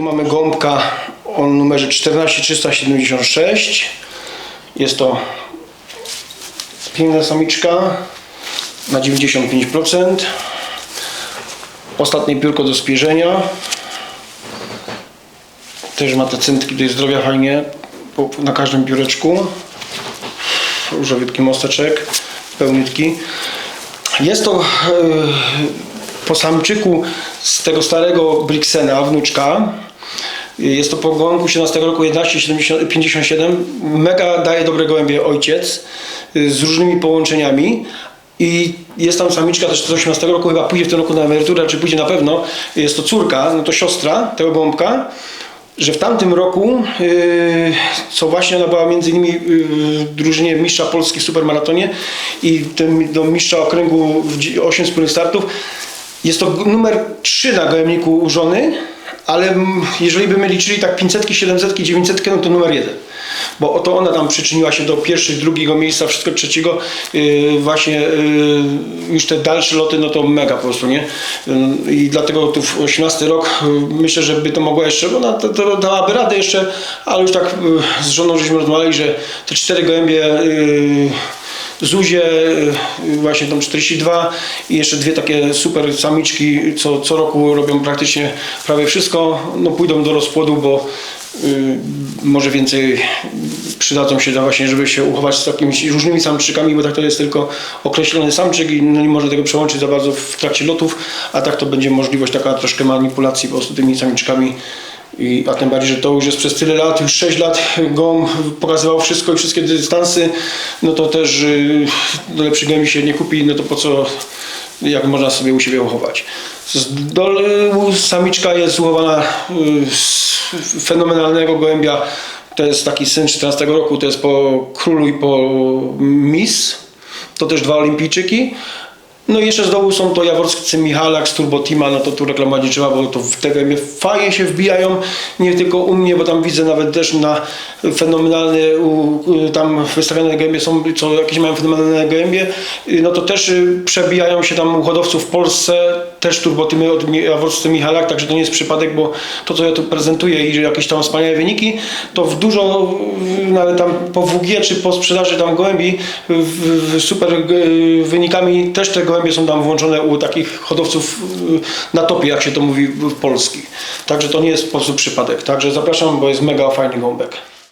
Tu mamy gąbka o numerze 14376. Jest to piękna samiczka na 95%. Ostatnie piórko do spierzenia. Też ma te centki tutaj zdrowia fajnie na każdym pióreczku. Różowiutki mosteczek, pełniutki. Jest to e, po samczyku z tego starego Brixena, wnuczka. Jest to po gołębku 17 roku 1157. Mega daje dobre gołębie ojciec y, z różnymi połączeniami. I jest tam samiczka też z 18 roku, chyba pójdzie w tym roku na emeryturę, czy pójdzie na pewno. Jest to córka, no to siostra tego gołąbka że w tamtym roku, yy, co właśnie ona była między innymi yy, w drużynie mistrza Polski w supermaratonie i do mistrza okręgu w dzi- 8 wspólnych startów, jest to numer 3 na gołębniku u żony, ale jeżeli by my liczyli tak 500, 700, 900, no to numer 1. Bo oto ona tam przyczyniła się do pierwszych, drugiego miejsca, wszystko trzeciego. Yy, właśnie yy, już te dalsze loty, no to mega po prostu, nie? Yy, I dlatego tu w 18 rok yy, myślę, że by to mogła jeszcze, bo ona to, to dałaby radę jeszcze, ale już tak yy, z żoną żeśmy rozmawiali, że te cztery gołębie yy, Zuzie, y, właśnie tą 42 i jeszcze dwie takie super samiczki, co, co roku robią praktycznie prawie wszystko, no pójdą do rozpłodu, bo y, może więcej przydadzą się do właśnie, żeby się uchować z takimi różnymi samczykami, bo tak to jest tylko określony samczyk i no nie może tego przełączyć za bardzo w trakcie lotów, a tak to będzie możliwość taka troszkę manipulacji po prostu tymi samiczkami. I, a tym bardziej, że to już jest przez tyle lat, już 6 lat go pokazywał wszystko i wszystkie dystansy, no to też y, do lepszych gębi się nie kupi, no to po co, jak można sobie u siebie uchować. Z dołu samiczka jest uchowana y, z fenomenalnego gołębia, to jest taki syn 14 roku, to jest po królu i po Miss, to też dwa olimpijczyki. No i jeszcze z dołu są to jaworscy Michalak z Turbo Teama, no to tu trzeba, bo to w gębie fajnie się wbijają, nie tylko u mnie, bo tam widzę nawet też na fenomenalne, tam wystawione gębie są, co jakieś mają fenomenalne gębie, no to też y, przebijają się tam u hodowców w Polsce, też Turbo Teamy od jaworscy Michalak, także to nie jest przypadek, bo to co ja tu prezentuję i jakieś tam wspaniałe wyniki, to w dużo, nawet tam po WG czy po sprzedaży tam gołębi, w, w super y, wynikami też te gołębie są tam włączone u takich hodowców y, na topie, jak się to mówi w Polski. Także to nie jest po prostu przypadek. Także zapraszam, bo jest mega fajny gołąbek.